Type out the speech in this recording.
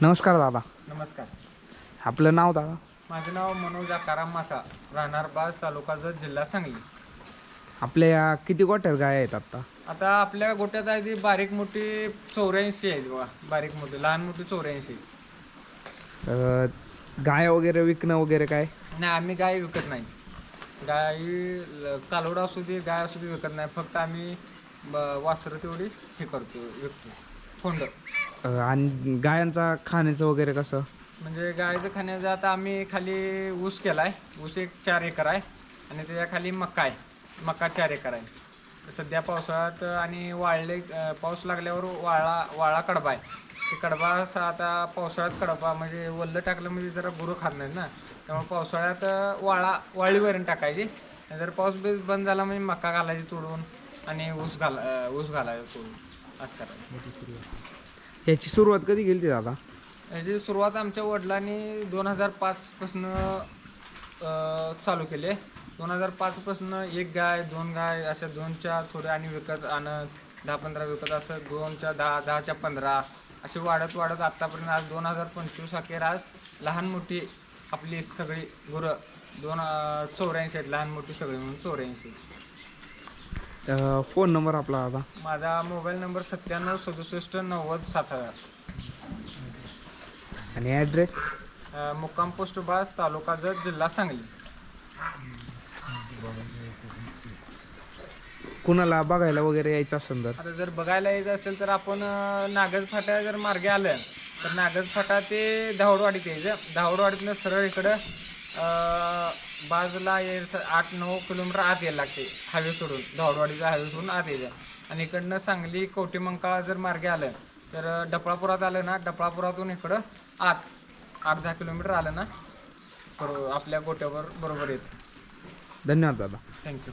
नमस्कार दादा. नमस्कार. आपलं नाव दादा? माझं नाव मनोज आकाराम मासा राहणार बाज तालुका जत जिल्हा सांगली. आपल्या या किती गोट्यात गाय आहेत आत्ता आता आपल्या गोट्यात आहे ती बारीक मोठी चौऱ्याऐंशी आहे बघा बारीक मोठी लहान मोठी चौऱ्याऐंशी. अं, गाय वगैरे विकणं वगैरे काय? नाही आम्ही गाय विकत नाही. गाय ल- कालवड असू दे गाय असू दे विकत नाही. फक्त आम्ही ब- वासरं तेवढी हे करतो विकतो. फोंड. अं, आणि गायांचा खाण्याचं वगैरे कसं? म्हणजे गायचं खाण्याचं आता आम्ही खाली ऊस केलाय. ऊस एक चार एकर आहे. आणि त्याच्याखाली मका आहे. मका चार एकर आहे. सध्या पावसाळ्यात आणि वाळले अं, पाऊस लागल्यावर वाळा वाळा कडबा आहे. ते कडबा असा आता पावसाळ्यात कडबा म्हणजे वल्ल टाकलं म्हणजे जरा गुरं खात नाहीत ना. त्यामुळे पावसाळ्यात अं, वाळा वाळी वैरण टाकायची. आणि जर पाऊस बी बंद झाला म्हणजे मका घालायची तोडून आणि ऊस घाला अं, ऊस घालायचं तोडून. असं याची सुरुवात कधी केली ती दादा? याची सुरुवात आमच्या वडिलांनी दोन हजार पाचपासून चालू केले. दोन हजार पाचपासून एक गाय दोन गाय अशा दोनच्या थोड्या आणि विकत आणत दहा पंधरा विकत असं दोनच्या दहा दहाच्या पंधरा. अशी वाढत वाढत आत्तापर्यंत आज दोन हजार पंचवीस अखेर आज लहान मोठी आपली सगळी गुरं दोन चौऱ्याऐंशी आहेत. लहान मोठी सगळी म्हणून चौऱ्याऐंशी. अं, फोन नंबर आपला दादा माझा मोबाईल नंबर सत्त्याण्णव सदुसष्ट नव्वद सात हजार. आणि ॲड्रेस अ, मुक्काम पोस्ट बास तालुका जत जिल्हा सांगली. कुणाला बघायला वगैरे यायचं असेल तर? आता जर बघायला यायचं असेल तर आपण अ, नागज फाट्या जर मार्गे आलं तर नागज फाटा ते धावडवाडीत यायचं. धावडवाडीतनं सरळ इकडं अ, बाजूला यायचं आठ नऊ किलोमीटर आत यायला लागते हायवे सोडून. धावडवाडीचा हायवे सोडून आत यायचं. आणि इकडनं सांगली कवटेमंकाळा जर मार्गे आलं तर अ, डफळापुरात आलं ना डफळापुरातून इकडं आत आठ दहा किलोमीटर आलं ना बरोबर आपल्या गोट्यावर बरोबर येतं. धन्यवाद दादा. थँक्यू